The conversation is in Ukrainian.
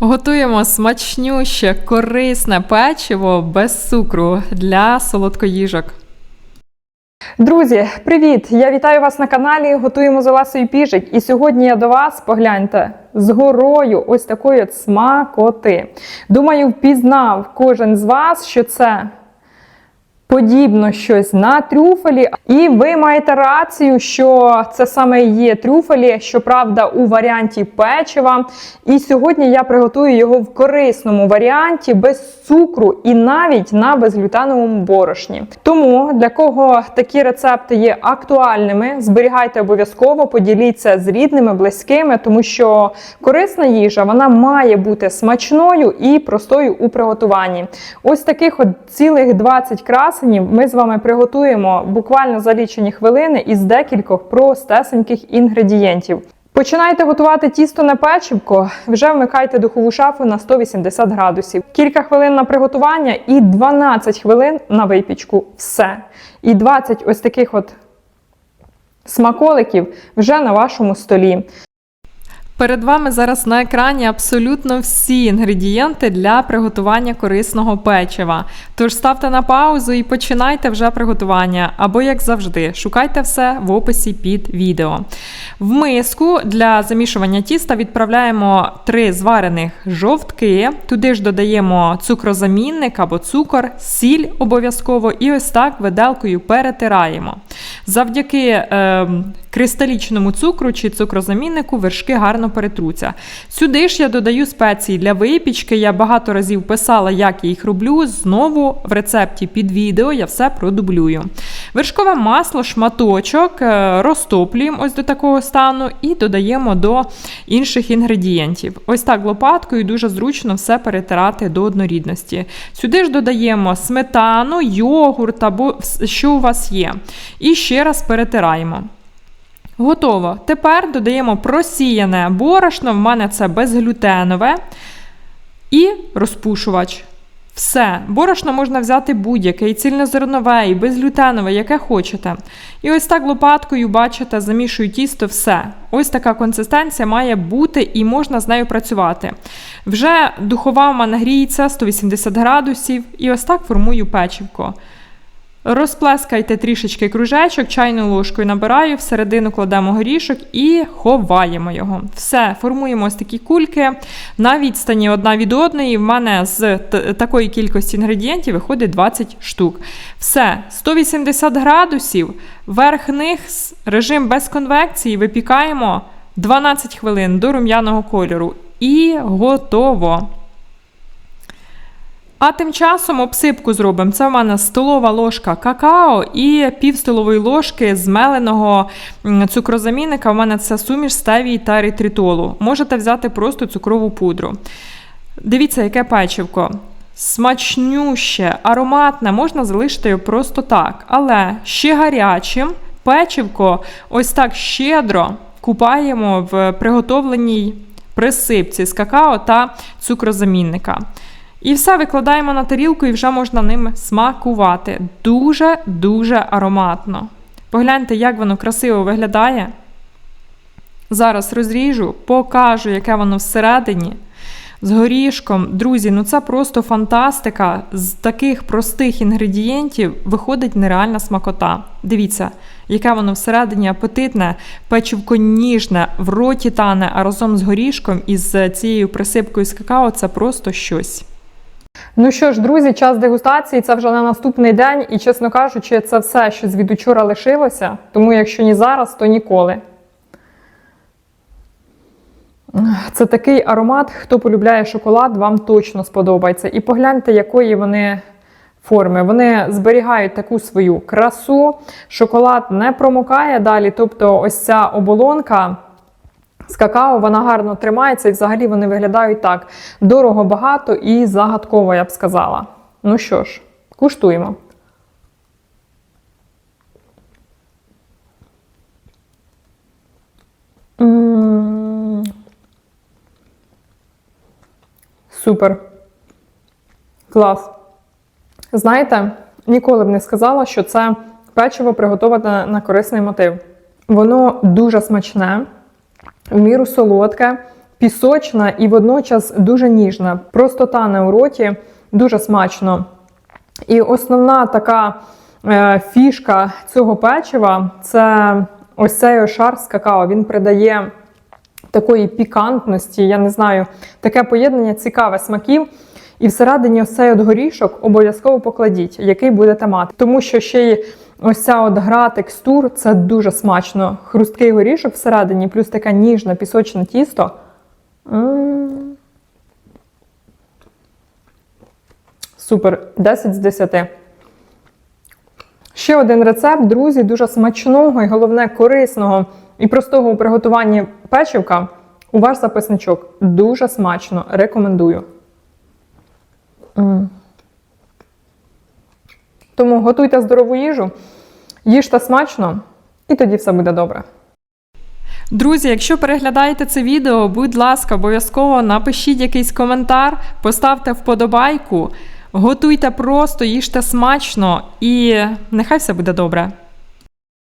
Готуємо смачнюще, корисне печиво без цукру для солодкоїжок. Друзі, привіт! Я вітаю вас на каналі. Готуємо за вас і Піжик. І сьогодні я до вас погляньте з горою ось такої от смакоти. Думаю, впізнав кожен з вас, що це подібно щось на трюфелі. І ви маєте рацію, що це саме є трюфелі, щоправда, у варіанті печива. І сьогодні я приготую його в корисному варіанті без цукру і навіть на безглютеновому борошні. Тому для кого такі рецепти є актуальними, зберігайте обов'язково, поділіться з рідними, близькими, тому що корисна їжа вона має бути смачною і простою у приготуванні. Ось таких от цілих 20 красенів ми з вами приготуємо буквально за лічені хвилини із декількох простесеньких інгредієнтів. Починайте готувати тісто на печивко, вже вмикайте духову шафу на 180 градусів. Кілька хвилин на приготування і 12 хвилин на випічку. Все. І 20 ось таких от смаколиків вже на вашому столі. Перед вами зараз на екрані абсолютно всі інгредієнти для приготування корисного печива. Тож ставте на паузу і починайте вже приготування. Або, як завжди, шукайте все в описі під відео. В миску для замішування тіста відправляємо три зварених жовтки. Туди ж додаємо цукрозамінник або цукор, сіль обов'язково, і ось так виделкою перетираємо. Завдяки е, кристалічному цукру чи цукрозаміннику вершки гарно перетруться. Сюди ж я додаю спеції для випічки. Я багато разів писала, як я їх роблю. Знову в рецепті під відео я все продублюю. Вершкове масло, шматочок, е, розтоплюємо ось до такого стану і додаємо до інших інгредієнтів. Ось так лопаткою дуже зручно все перетирати до однорідності. Сюди ж додаємо сметану, йогурт або що у вас є. І ще раз перетираємо. Готово. Тепер додаємо просіяне борошно, в мене це безглютенове і розпушувач. Все, борошно можна взяти будь-яке, і цільнозернове, і безглютенове, яке хочете. І ось так лопаткою, бачите, замішую тісто, все. Ось така консистенція має бути і можна з нею працювати. Вже духова в мене гріється 180 градусів, і ось так формую печивко. Розплескайте трішечки кружечок, чайною ложкою набираю, всередину кладемо горішок і ховаємо його. Все, формуємо ось такі кульки. На відстані одна від одної. В мене з такої кількості інгредієнтів виходить 20 штук. Все, 180 градусів, верх-низ, режим без конвекції, випікаємо 12 хвилин до рум'яного кольору. І готово. А тим часом обсипку зробимо. Це в мене столова ложка какао і пів столової ложки змеленого цукрозамінника. У мене це суміш стевії та ретритолу. Можете взяти просто цукрову пудру. Дивіться, яке печивко. Смачнюще, ароматне, можна залишити його просто так. Але ще гарячим печивко ось так щедро купаємо в приготовленій присипці з какао та цукрозамінника. І все викладаємо на тарілку і вже можна ним смакувати. Дуже-дуже ароматно. Погляньте, як воно красиво виглядає. Зараз розріжу, покажу, яке воно всередині. З горішком. Друзі, ну це просто фантастика. З таких простих інгредієнтів виходить нереальна смакота. Дивіться, яке воно всередині апетитне, печивко ніжне, в роті тане, а разом з горішком і з цією присипкою з какао це просто щось. Ну що ж, друзі, час дегустації це вже на наступний день, і, чесно кажучи, це все, що від учора лишилося. Тому, якщо ні зараз, то ніколи. Це такий аромат, хто полюбляє шоколад, вам точно сподобається. І погляньте, якої вони форми. Вони зберігають таку свою красу. Шоколад не промокає далі. Тобто, ось ця оболонка. З какао вона гарно тримається і взагалі вони виглядають так дорого, багато і загадково, я б сказала. Ну що ж, куштуємо. Супер. Клас. Знаєте, ніколи б не сказала, що це печиво приготоване на корисний мотив. Воно дуже смачне в міру солодке. пісочна і водночас дуже ніжна. Простота на у роті, дуже смачно. І основна така е, фішка цього печива це ось цей шар з какао. Він придає такої пікантності, я не знаю, таке поєднання цікаве смаків. І всередині цей от горішок обов'язково покладіть, який будете мати. Тому що ще й ось ця от гра текстур це дуже смачно. Хрусткий горішок всередині, плюс таке ніжне пісочне тісто. Супер, 10 з 10. Ще один рецепт, друзі, дуже смачного і головне корисного і простого у приготуванні печивка у ваш записничок. Дуже смачно. Рекомендую. Тому готуйте здорову їжу, їжте смачно, і тоді все буде добре. Друзі, якщо переглядаєте це відео, будь ласка, обов'язково напишіть якийсь коментар, поставте вподобайку, готуйте просто, їжте смачно і нехай все буде добре.